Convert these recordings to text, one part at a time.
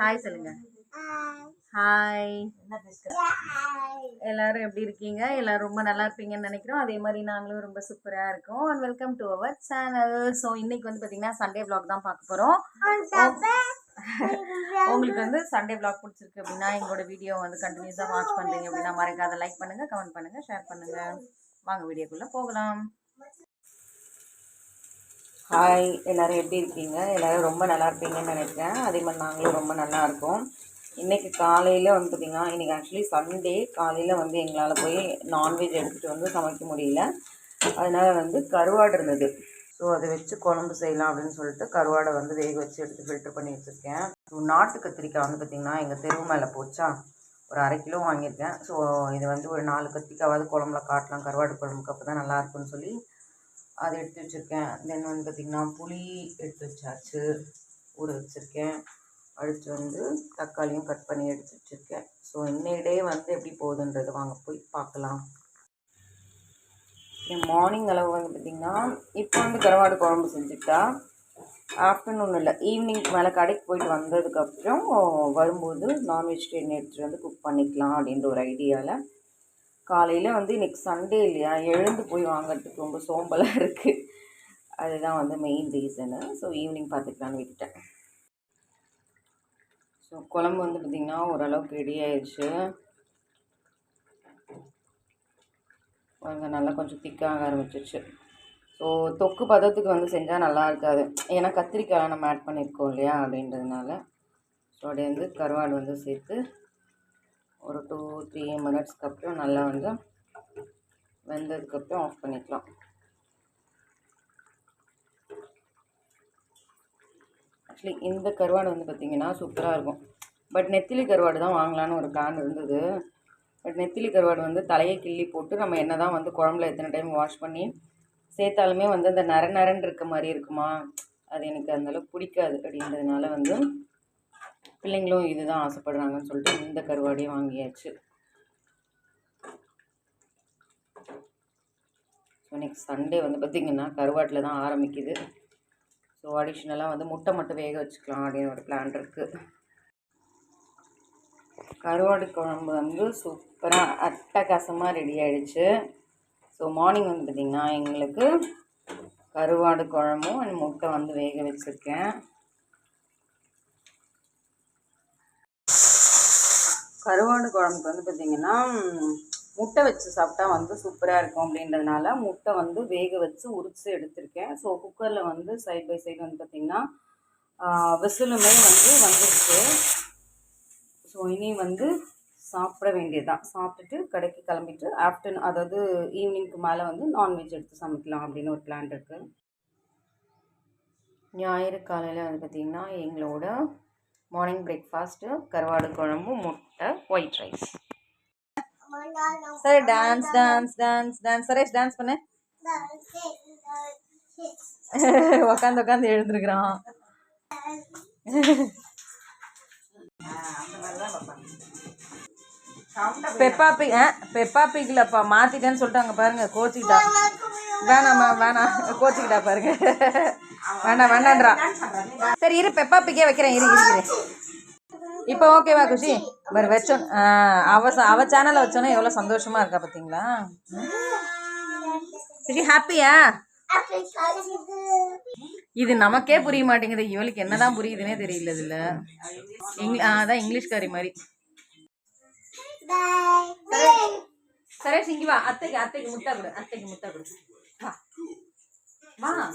Hi சொல்லுங்க. Hi எல்லாரும் எப்படி இருக்கீங்க? எல்லாரும் ரொம்ப நல்லா இருப்பீங்கன்னு நினைக்கிறோம். அதே மாதிரி நாங்களும் ரொம்ப சூப்பராக இருக்கோம். And welcome to our channel so இன்னைக்கு வந்து பார்த்தீங்கன்னா சண்டே vlog தான் பார்க்க போகிறோம் உங்களுக்கு வந்து சண்டே vlog பிடிச்சிருக்கு அப்படின்னா எங்களோட வீடியோ வந்து கண்டினியூஸாக வாட்ச் பண்ணுறீங்க அப்படின்னா மறக்காத லைக் பண்ணுங்கள் கமெண்ட் பண்ணுங்கள் ஷேர் பண்ணுங்கள் வாங்க வீடியோக்குள்ளே போகலாம். ஹாய் எல்லோரும் எப்படி இருக்கீங்க? எல்லோரும் ரொம்ப நல்லா இருப்பீங்கன்னு நினைக்கிறேன். அதே மாதிரி நாங்களும் ரொம்ப நல்லா இருக்கோம். இன்றைக்கி காலையில் வந்து பார்த்திங்கன்னா இன்றைக்கி ஆக்சுவலி சண்டே காலையில் வந்து எங்களால் போய் நான்வெஜ் எடுத்துகிட்டு வந்து சமைக்க முடியல. அதனால் வந்து கருவாடு இருந்தது. ஸோ அதை வச்சு குழம்பு செய்யலாம் அப்படின்னு சொல்லிட்டு கருவாடை வந்து வேக வச்சு எடுத்து ஃபில்டர் பண்ணி வச்சுருக்கேன். ஸோ நாட்டு கத்திரிக்காய் வந்து பார்த்திங்கன்னா எங்கள் தெருவு மேலே போச்சா? ஒரு அரை கிலோ வாங்கியிருக்கேன். ஸோ இது வந்து ஒரு நாலு கத்திரிக்காவது குழம்புல காட்டலாம். கருவாடு குழம்புக்கு அப்போ தான் நல்லாயிருக்குன்னு சொல்லி அது எடுத்து வச்சுருக்கேன். தென் வந்து பார்த்திங்கன்னா புளி எடுத்து வச்சாச்சு. ஊற வச்சுருக்கேன். அடுத்து வந்து தக்காளியும் கட் பண்ணி எடுத்து வச்சுருக்கேன். ஸோ இன்னைய டே வந்து எப்படி போகுதுன்றது வாங்க போய் பார்க்கலாம். என் மார்னிங் அளவு வந்து பார்த்திங்கன்னா இப்போ வந்து கருவாடு குழம்பு செஞ்சுட்டா. ஆஃப்டர்நூன் இல்லை ஈவினிங் மேலே கடைக்கு போயிட்டு வந்ததுக்கப்புறம் வரும்போது நான் வெஜிடேரியன் எடுத்துகிட்டு வந்து குக் பண்ணிக்கலாம் அப்படின்ற ஒரு ஐடியாவில் காலையில் வந்து இன்றைக்கி சண்டே இல்லையா? எழுந்து போய் வாங்குறதுக்கு ரொம்ப சோம்பலாக இருக்குது அதுதான் வந்து மெயின் ரீசனு ஸோ ஈவினிங் பார்த்துக்கலான்னு விட்டுட்டேன். ஸோ குழம்பு வந்து பார்த்திங்கன்னா ஓரளவுக்கு ரெடி ஆயிடுச்சு கொஞ்சம் நல்லா கொஞ்சம் திக்காக ஆரம்பிச்சிச்சு ஸோ தொக்கு பதத்துக்கு வந்து செஞ்சால் நல்லா இருக்காது. ஏன்னா கத்திரிக்காய் நம்ம ஆட் பண்ணியிருக்கோம் இல்லையா? அப்படின்றதுனால. ஸோ அப்படியே வந்து கருவாடு வந்து சேர்த்து ஒரு டூ த்ரீ மினிட்ஸ்க்கு அப்புறம் நல்லா வந்து வெந்ததுக்கப்புறம் ஆஃப் பண்ணிக்கலாம். ஆக்சுவலி இந்த கருவாடு வந்து பார்த்திங்கன்னா சூப்பராக இருக்கும். பட் நெத்திலி கருவாடு தான் வாங்கலான்னு ஒரு பிளான் இருந்தது. பட் நெத்திலி கருவாடு வந்து தலையை கிள்ளி போட்டு நம்ம என்ன தான் வந்து குழம்புல எத்தனை டைம் வாஷ் பண்ணி சேர்த்தாலுமே வந்து அந்த நர நரன் இருக்க மாதிரி இருக்குமா? அது எனக்கு அந்தளவுக்கு பிடிக்காது அப்படின்றதுனால வந்து பிள்ளைங்களும் இதுதான் ஆசைப்படுறாங்கன்னு சொல்லிட்டு இந்த கருவாடையும் வாங்கியாச்சு. ஸோ நெக்ஸ்ட் சண்டே வந்து பார்த்திங்கன்னா கருவாட்டில் தான் ஆரம்பிக்குது. ஸோ அடிஷ்னலாக வந்து முட்டை மட்டும் வேக வச்சுக்கலாம் அப்படின்னு ஒரு பிளான் இருக்குது கருவாடு குழம்பு வந்து சூப்பராக அட்டகாசமாக ரெடி ஆகிடுச்சு ஸோ மார்னிங் வந்து பார்த்திங்கன்னா எங்களுக்கு கருவாடு குழம்பும் அண்ட் முட்டை வந்து வேக வச்சுருக்கேன். கருவாடு குழம்புக்கு வந்து பார்த்திங்கன்னா முட்டை வச்சு சாப்பிட்டா வந்து சூப்பராக இருக்கும் அப்படின்றதுனால முட்டை வந்து வேக வச்சு உரித்து எடுத்திருக்கேன். ஸோ குக்கரில் வந்து சைட் பை சைடு வந்து பார்த்திங்கன்னா விசிலுமே வந்து வந்துருச்சு. ஸோ இனி வந்து சாப்பிட வேண்டியதுதான். சாப்பிட்டுட்டு கடைக்கு கிளம்பிட்டு ஆஃப்டர்நூன் அதாவது ஈவினிங்க்கு மேலே வந்து நான்வெஜ் எடுத்து சமைக்கலாம் அப்படின்னு ஒரு பிளான் இருக்குது ஞாயிறு காலையில் வந்து பார்த்திங்கன்னா எங்களோட மார்னிங் பிரேக்ஃபாஸ்ட்டு கருவாடு குழம்பு முட்டை ஒயிட் ரைஸ் சரி dance dance dance dance Suresh dance பண்ணு. உக்காந்து உக்காந்து எழுந்திருக்கிறான். பெப்பா பிக் பெப்பா பிக்லப்பா மாத்திட்டேன்னு சொல்லிட்டு அங்கே பாருங்க கோச்சிக்கிட்டா. வேணாம்மா வேணாம் கோச்சிக்கிட்டா பாருங்க. வேண்டாம் வேண்டான்றா சரி இரு பெப்பா பிக்கே வைக்கிறேன். இரு இரு இப்போ ஓகேவா குஷி? பாரு வச்சோம் அவ அவ சேனலை வச்சோன்னே எவ்வளோ சந்தோஷமா இருக்கா பார்த்தீங்களா குஷி ஹாப்பியா இது நமக்கே புரிய மாட்டேங்குது. இவளுக்கு என்னதான் புரியுதுன்னே தெரியல இதுல. இங்கிலீஷ் அதான் இங்கிலீஷ்காரி மாதிரி. சரே சிங்கி வா. அத்தைக்கு அத்தைக்கு முட்டை கொடு. அத்தைக்கு முட்டை கொடு. வா வா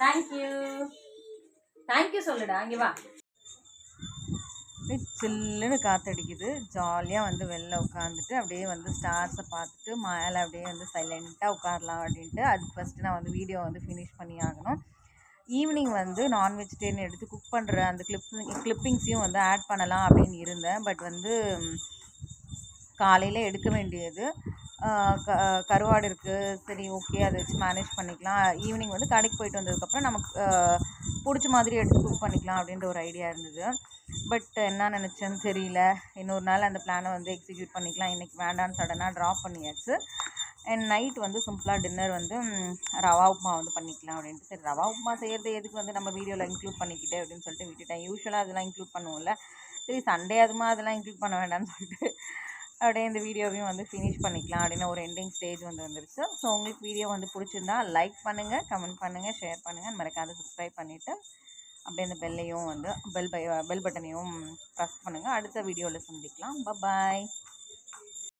தேங்க்யூ தேங்க்யூ சொல்லுடா. இங்கே வா. சில்லுன்னு காற்றடிக்குது ஜாலியாக வந்து வெளில உட்காந்துட்டு அப்படியே வந்து ஸ்டார்ஸை பார்த்துட்டு மேலே அப்படியே வந்து சைலண்ட்டாக உட்காரலாம் அப்படின்ட்டு அதுக்கு ஃபஸ்ட்டு நான் வந்து வீடியோ வந்து ஃபினிஷ் பண்ணி ஆகணும். ஈவினிங் வந்து நான் வெஜிடேரியன் எடுத்து குக் பண்ணுற அந்த கிளிப் கிளிப்பிங்ஸையும் வந்து ஆட் பண்ணலாம் அப்படின்னு இருந்தேன். பட் வந்து காலையில் எடுக்க வேண்டியது. க கருவாடு இருக்குது சரி ஓகே அதை வச்சு மேனேஜ் பண்ணிக்கலாம். ஈவினிங் வந்து கடைக்கு போயிட்டு வந்ததுக்கப்புறம் நமக்கு பிடிச்ச மாதிரி எடுத்து குக் பண்ணிக்கலாம் அப்படின்ற ஒரு ஐடியா இருந்தது. பட் என்ன நினச்சேன்னு தெரியல. இன்னொரு நாள் அந்த பிளானை வந்து எக்ஸிக்யூட் பண்ணிக்கலாம். இன்றைக்கி வேண்டான்னு சடனாக ட்ராப் பண்ணியாச்சு. அண்ட் நைட் வந்து சிம்பிளாக டின்னர் வந்து ரவா உப்புமா வந்து பண்ணிக்கலாம் அப்படின்ட்டு. சரி ரவா உப்புமா செய்கிறது எதுக்கு வந்து நம்ம வீடியோவில் இன்க்ளூட் பண்ணிக்கிட்டு அப்படின்னு சொல்லிட்டு விட்டுட்டேன். யூஸ்வலாக அதெல்லாம் இன்க்ளூட் பண்ணுவோம்ல. சரி சண்டே அதுமா அதெல்லாம் இன்க்ளூட் பண்ண வேண்டாம்னு சொல்லிட்டு அப்படியே இந்த வீடியோவையும் வந்து ஃபினிஷ் பண்ணிக்கலாம் அப்படின்னு ஒரு எண்டிங் ஸ்டேஜ் வந்து வந்துருச்சு. ஸோ உங்களுக்கு வீடியோ வந்து பிடிச்சிருந்தா லைக் பண்ணுங்கள் கமெண்ட் பண்ணுங்கள் ஷேர் பண்ணுங்கள் மறக்காத சப்ஸ்கிரைப் பண்ணிவிட்டு அப்படியே இந்த பெல்லையும் வந்து பெல் பை பெல் பட்டனையும் ப்ரெஸ் பண்ணுங்கள் அடுத்த வீடியோவில் சந்திக்கலாம். பாய்